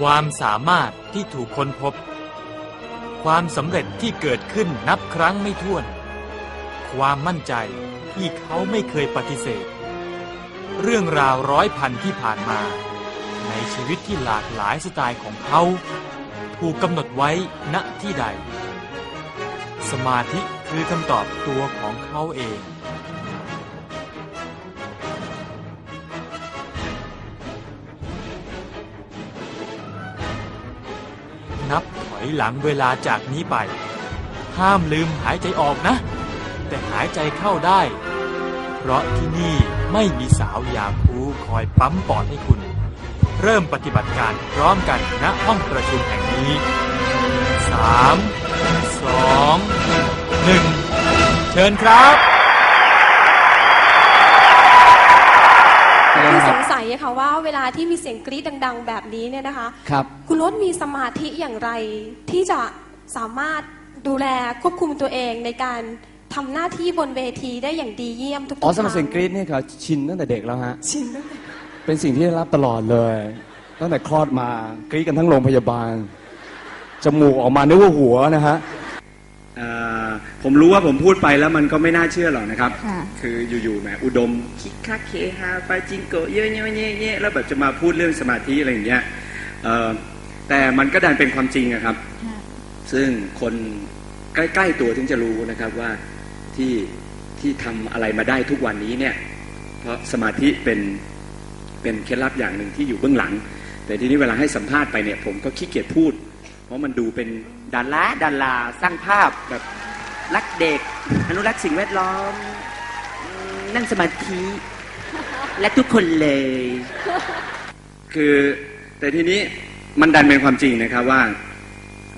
ความสามารถที่ถูกค้นพบ ความสำเร็จที่เกิดขึ้นนับครั้งไม่ถ้วน ความมั่นใจที่เขาไม่เคยปฏิเสธ เรื่องราวร้อยพันที่ผ่านมา ในชีวิตที่หลากหลายสไตล์ของเขา ถูกกำหนดไว้ณที่ใด สมาธิคือคำตอบตัวของเขาเอง นับถอยหลังเวลาจากนี้ไป ห้ามลืมหายใจออกนะ แต่หายใจเข้าได้ เพราะที่นี่ไม่มีสาวยาคูคอยปั๊มปอดให้คุณ เริ่มปฏิบัติการพร้อมกันณห้องประชุมแห่งนี้ 3 2 1 เชิญครับ คือสงสัยอะค่ะว่าเวลาที่มีเสียงกรี๊ดดัง ๆ แบบนี้เนี่ยนะคะครับ คุณรถมีสมาธิอย่างไรที่จะสามารถดูแลควบคุมตัวเองในการทำหน้าที่บนเวทีได้อย่างดีเยี่ยมทุกๆอ๋อสำหรับคเสียรั้งกรี๊ดนี่เขาชินตั้งแต่เด็กแล้วฮะ ชินตั้งแต่ เป็นสิ่งที่ได้รับตลอดเลย ตั้งแต่คลอดมากรี๊ดกันทั้งโรงพยาบาล จมูกออกมานึกว่าหัวนะฮะอ่า ผมรู้ว่าผมพูดไปแล้วมันก็ไม่น่าเชื่อหรอกนะครับ ค่ะ คืออยู่ๆแหมอุดมคิกคักเคฮาไปจิงโกะเยอะๆเงี้ยๆแล้วแบบจะมาพูดเรื่องสมาธิอะไรอย่างเงี้ยเอ่อแต่มันก็ดันเป็นความจริงอะครับ ค่ะ ซึ่งคนใกล้ ๆ ตัวถึงจะรู้นะครับว่าที่ที่ทำอะไรมาได้ทุกวันนี้เนี่ย เพราะสมาธิเป็นเป็นเคล็ดลับอย่างหนึ่งที่อยู่เบื้องหลัง แต่ทีนี้เวลาให้สัมภาษณ์ไปเนี่ย ผมก็ขี้เกียจพูด เพราะมันดูเป็นดาราดาราสร้างภาพแบบ รักเด็ก อนุรักษ์สิ่งแวดล้อม นั่งสมาธิและทุกคนเลย คือแต่ทีนี้มันดันเป็นความจริงนะครับว่า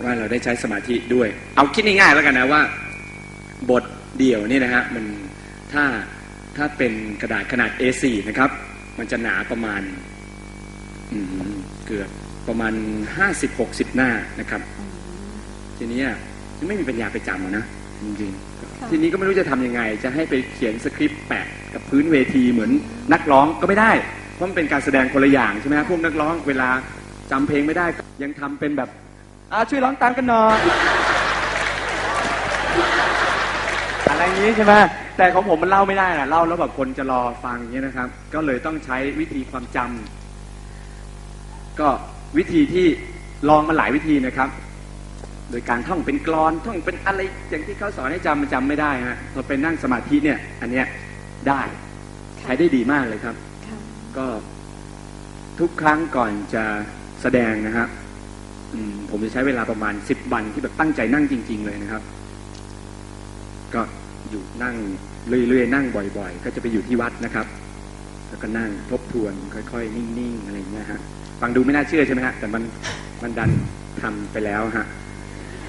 ว่าเราได้ใช้สมาธิด้วย เอาคิดง่ายๆแล้วกันนะว่า บทเดี่ยวนี่นะฮะมันถ้าถ้าเป็นกระดาษขนาด A4 นะครับ มันจะหนาประมาณเกือบประมาณ50-60หกสิบหน้านะครับ ทีนี้ไม่มีปัญญาไปจำนะ จริงๆ ทีนี้ก็ไม่รู้จะทำยังไง จะให้ไปเขียนสคริปต์แปะกับพื้นเวทีเหมือนนักร้องก็ไม่ได้ เพราะมันเป็นการแสดงคนละอย่างใช่ไหมฮะพวกนักร้องเวลาจำเพลงไม่ได้ก็ยังทำเป็นแบบอ่าช่วยร้องตามกันหน่อยอะไรอย่างนี้ใช่ไหมแต่ของผมมันเล่าไม่ได้นะเล่าแล้วแบบคนจะรอฟังอย่างเงี้ยนะครับ ก็เลยต้องใช้วิธีความจำก็วิธีที่ลองมาหลายวิธีนะครับ โดยการท่องเป็นกลอนท่องเป็นอะไรอย่างที่เขาสอนให้จำมันจำไม่ได้ฮะพอเป็นนั่งสมาธิเนี่ย อันเนี้ยได้ใช้ได้ดีมากเลยครับค่ะก็ทุกครั้งก่อนจะแสดงนะครับอืมผมจะใช้เวลาประมาณสิบวันที่แบบตั้งใจนั่งจริง ๆ เลยนะครับ ก็อยู่นั่งเรื่อยๆนั่งบ่อยๆ ก็จะไปอยู่ที่วัดนะครับ แล้วก็นั่งทบทวนค่อย ๆ นิ่งๆอะไรอย่างเงี้ยฮะฟังดูไม่น่าเชื่อใช่ไหมฮะแต่มันมันดันทำไปแล้วฮะ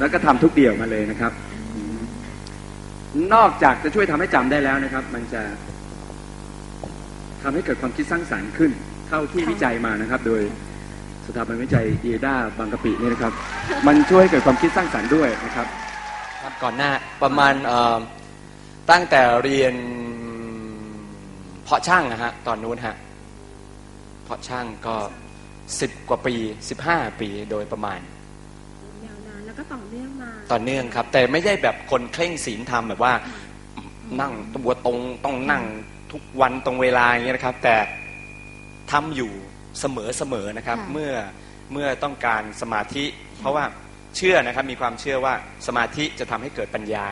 แล้วก็ทำทุกเดี่ยวมาเลยนะครับอืมนอกจากจะช่วยทำให้จำได้แล้วนะครับ มันจะทำให้เกิดความคิดสร้างสรรค์ขึ้น เท่าที่ค่ะวิจัยมานะครับ โดยสถาบันวิจัยเอดาบางกะปิเนี่ยนะครับ มันช่วยให้เกิดความคิดสร้างสรรค์ด้วยนะครับ ครับก่อนหน้าประมาณเอ่อตั้งแต่เรียนเพาะช่างนะฮะตอนนู้นฮะเพาะช่างก็สิบกว่าปีสิบห้าปีโดยประมาณ ยาวนานแล้วก็ ต่อเนื่องมา ต่อเนื่องครับ แต่ไม่ได้แบบคนเคร่งศีลธรรมแบบว่า นั่งตัวตรงต้องนั่งทุกวันตรงเวลาอย่างเงี้ยนะครับ แต่ทำอยู่เสมอเสมอนะครับค่ะเมื่อเมื่อต้องการสมาธิ เพราะว่าเชื่อนะครับมีความเชื่อว่าสมาธิจะทำให้เกิดปัญญา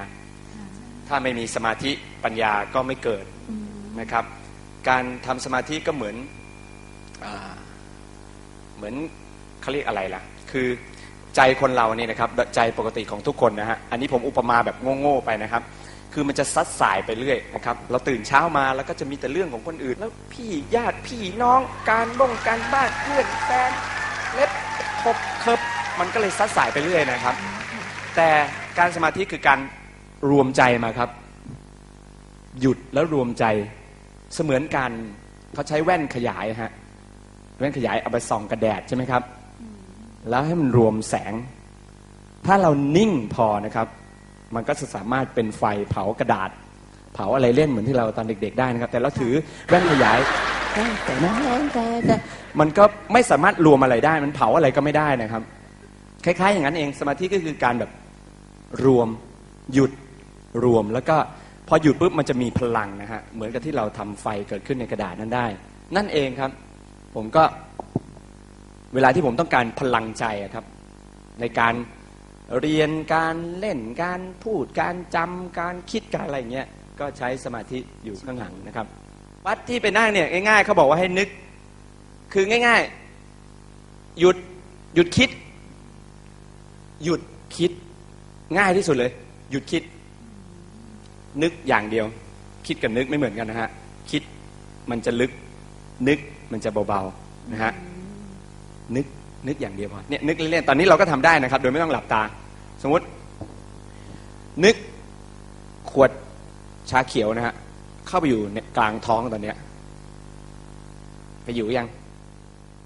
ถ้าไม่มีสมาธิปัญญาก็ไม่เกิดอืมนะครับ การทำสมาธิก็เหมือนอาเหมือนเขาเรียกอะไรล่ะ คือ ใจคนเราเนี่ยนะครับใจปกติของทุกคนนะฮะอันนี้ผมอุปมาแบบโง่ๆไปนะครับ คือมันจะซัดสายไปเรื่อยนะครับเราตื่นเช้ามาแล้วก็จะมีแต่เรื่องของคนอื่น แล้วพี่ญาติพี่น้องการบ้งการบ้านเพื่อนแฟนเล็บคบเคิบมันก็เลยซัดสายไปเรื่อยนะครับ แต่การสมาธิคือการรวมใจมาครับ หยุดแล้วรวมใจเสมือนกันเขาใช้แว่นขยายฮะแว่นขยายเอาไปส่องกระแดดใช่ไหมครับ แล้วให้มันรวมแสง ถ้าเรานิ่งพอนะครับ มันก็จะสามารถเป็นไฟเผากระดาษ เผาอะไรเล่นเหมือนที่เราตอนเด็ก ๆ ได้นะครับ แต่เราถือแว่นขยายแต่แต่แต่แต่มันก็ไม่สามารถรวมอะไรได้ มันเผาอะไรก็ไม่ได้นะครับ คล้ายๆ อย่างนั้นเองสมาธิก็คือการแบบรวมหยุดรวมแล้วก็พอหยุดปุ๊บมันจะมีพลังนะฮะเหมือนกับที่เราทำไฟเกิดขึ้นในกระดาษนั้นได้ นั่นเองครับ ผมก็ เวลาที่ผมต้องการพลังใจครับ ในการเรียนการเล่นการพูดการจำการคิดการอะไรเงี้ยก็ใช้สมาธิอยู่ข้างหลังนะครับ วัดที่ไปนั่งเนี่ยง่ายๆเขาบอกว่าให้นึก คือง่าย ๆ หยุดหยุดคิด หยุดคิดง่ายที่สุดเลย หยุดคิด นึกอย่างเดียว คิดกับนึกไม่เหมือนกันนะฮะคิดมันจะลึกนึกมันจะเบาๆนะฮะ นึกนึกอย่างเดียวพอเนี่ยนึกเล่นๆตอนนี้เราก็ทำได้นะครับ โดยไม่ต้องหลับตา สมมติ นึกขวดชาเขียวนะฮะเข้าไปอยู่ในกลางท้องตอนเนี้ยไปอยู่ยัง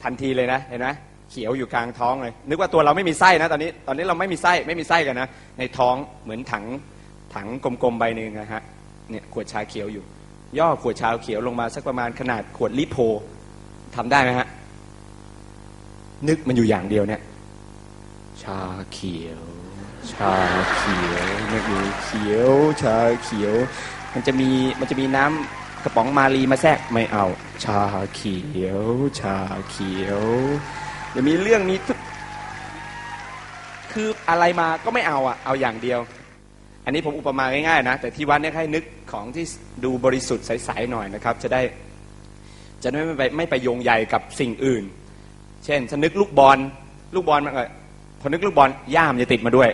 ทันทีเลยนะเห็นไหมเขียวอยู่กลางท้องเลย นึกว่าตัวเราไม่มีไส้นะ ตอนนี้ตอนนี้เราไม่มีไส้ไม่มีไส้กันนะในท้องเหมือนถังถังกลมๆใบหนึ่งนะฮะเนี่ยขวดชาเขียวอยู่ ย่อขวดชาเขียวลงมาสักประมาณขนาดขวดลิโพทำได้ไหมฮะ นึกมันอยู่อย่างเดียวเนี่ย ชาเขียว ชาเขียวนึกอยู่เขียว ชาเขียว มันจะมีมันจะมีน้ำกระป๋องมารีมาแทรกไม่เอา ชาเขียว ชาเขียวเดี๋ยวมีเรื่องนี้ทุกคืออะไรมาก็ไม่เอาอะเอาอย่างเดียว อันนี้ผมอุปมาง่ายๆนะแต่ที่วัดเนี่ยให้นึกของที่ดูบริสุทธิ์ใสๆหน่อยนะครับ จะได้จะได้ไม่ไปไม่ไปโยงใยกับสิ่งอื่น เช่นฉันนึกลูกบอลลูกบอลมันก็พอนึกลูกบอลย่ามจะติดมาด้วย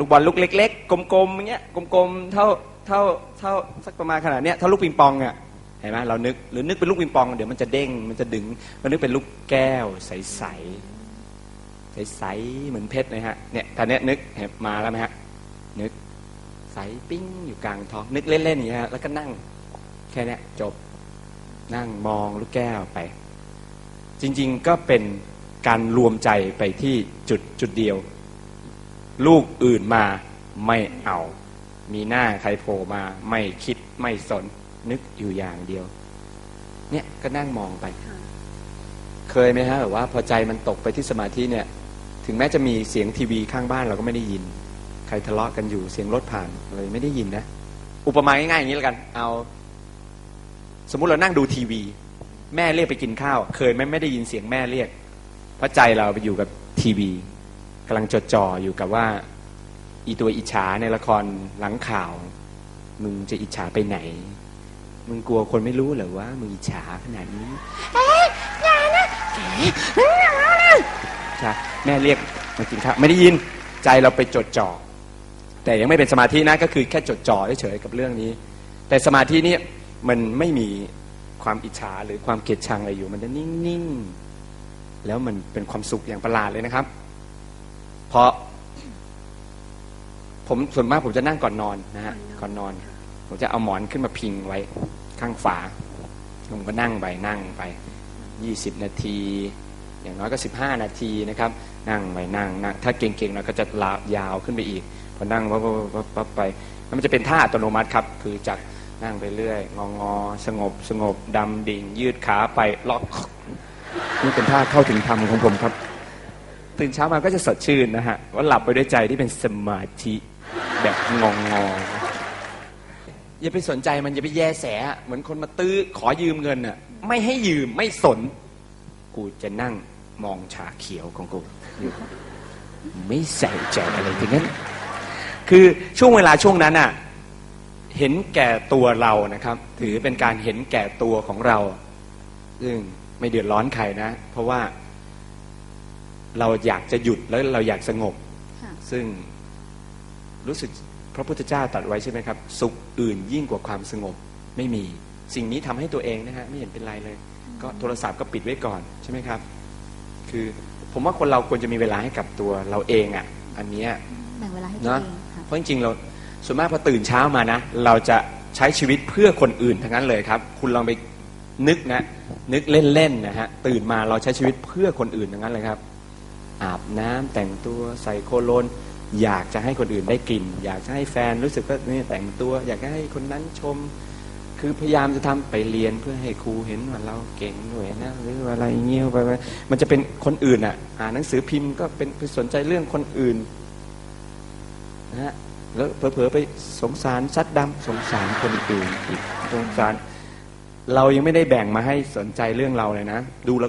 ลูกบอลลูกเล็ก ๆ กลมๆอย่างเงี้ยกลมๆเท่าเท่าเท่าสักประมาณขนาดเนี้ยเท่าลูกปิงปองอะเห็นไหมเรานึกหรือนึกเป็นลูกปิงปอง เดี๋ยวมันจะเด้งมันจะดึงมันนึกเป็นลูกแก้ว ใสๆใสๆเหมือนเพชรนะฮะเนี่ยตอนเนี้ยนึกเห็นมาแล้วไหมฮะนึกใสปิ้งอยู่กลางท้องนึกเล่นๆอย่างเงี้ยแล้วก็นั่ง แค่นี้จบนั่งมองลูกแก้วไป จริง ๆ ก็เป็นการรวมใจไปที่จุดจุดเดียว ลูกอื่นมาไม่เอา มีหน้าใครโผล่มาไม่คิดไม่สนนึกอยู่อย่างเดียว เนี่ยก็นั่งมองไป เคยไหมฮะแบบว่าพอใจมันตกไปที่สมาธิเนี่ย ถึงแม้จะมีเสียงทีวีข้างบ้านเราก็ไม่ได้ยิน ใครทะเลาะกันอยู่เสียงรถผ่านเลยไม่ได้ยินนะ อุปมาง่ายๆอย่างนี้แล้วกัน เอา สมมุติเรานั่งดูทีวี แม่เรียกไปกินข้าว เคยไหมไม่ได้ยินเสียงแม่เรียก เพราะใจเราไปอยู่กับทีวีกำลังจดจ่ออยู่กับว่า อีตัวอิจฉาในละครหลังข่าว มึงจะอิจฉาไปไหน มึงกลัวคนไม่รู้เหรอว่ามึงอิจฉาขนาดนี้เอ๊ะอย่านะใช่แม่เรียกมากินข้าวไม่ได้ยินใจเราไปจดจ่อแต่ยังไม่เป็นสมาธินะก็คือแค่จดจ่อเฉยๆกับเรื่องนี้ แต่สมาธินี่มันไม่มี ความอิจฉาหรือความเกลียดชังอะไรอยู่ มันจะนิ่งๆแล้วมันเป็นความสุขอย่างประหลาดเลยนะครับ เพราะ ผมส่วนมากผมจะนั่งก่อนนอนนะฮะก่อนนอน ผมจะเอาหมอนขึ้นมาพิงไว้ข้างฝาผมก็นั่งไปนั่งไปยี่สิบนาที อย่างน้อยก็สิบห้านาทีนะครับ นั่งไปนั่งนั่งถ้าเก่งๆหน่อยก็จะลายาวขึ้นไปอีกพอนั่งปั๊บปั๊บปั๊บไป มันจะเป็นท่าอัตโนมัติครับ คือจาก นั่งไปเรื่อย งองอสงบสงบดำดิ่ง ยืดขาไปล็อกนี่เป็นท่าเข้าถึงธรรมของผมครับ ตื่นเช้ามาก็จะสดชื่นนะฮะว่าหลับไปด้วยใจที่เป็นสมาธิแบบงองงออย่าไปสนใจมันอย่าไปแยแส เหมือนคนมาตื้อขอยืมเงินอะ ไม่ให้ยืมไม่สน กูจะนั่งมองชาเขียวของกูอยู่ไม่ใส่ใจอะไรทั้งนั้น คือช่วงเวลาช่วงนั้นอะ เห็นแก่ตัวเรานะครับ ถือเป็นการเห็นแก่ตัวของเรา ซึ่งไม่เดือดร้อนใครนะ เพราะว่าเราอยากจะหยุดแล้วเราอยากสงบค่ะซึ่งรู้สึกพระพุทธเจ้าตรัสไว้ใช่ไหมครับ สุขอื่นยิ่งกว่าความสงบไม่มีสิ่งนี้ทำให้ตัวเองนะฮะไม่เห็นเป็นไรเลย ก็โทรศัพท์ก็ปิดไว้ก่อนใช่ไหมครับ คือผมว่าคนเราควรจะมีเวลาให้กับตัวเราเองอะ อันเนี้ยแบ่งเวลาให้ตัวเนาะเองค่ะเพราะจริงๆเรา ส่วนมากพอตื่นเช้ามานะ เราจะใช้ชีวิตเพื่อคนอื่นทั้งนั้นเลยครับ คุณลองไปนึกนะ นึกเล่นๆนะฮะตื่นมาเราใช้ชีวิตเพื่อคนอื่นทั้งนั้นเลยครับ อาบน้ำแต่งตัวใส่โคโลนอยากจะให้คนอื่นได้กลิ่น อยากจะให้แฟนรู้สึกว่านี่แต่งตัว อยากจะให้คนนั้นชม คือพยายามจะทำไปเรียนเพื่อให้ครูเห็นว่าเราเก่งด้วยนะหรืออะไรเงี้ยไปไปมันจะเป็นคนอื่นอะอ่านหนังสือพิมพ์ก็เป็นไปสนใจเรื่องคนอื่นนะฮะ แล้วเผลอๆไปสงสารซัดดำสงสารคนอื่นอีกสงสาร เรายังไม่ได้แบ่งมาให้สนใจเรื่องเราเลยนะ ดูแล้ว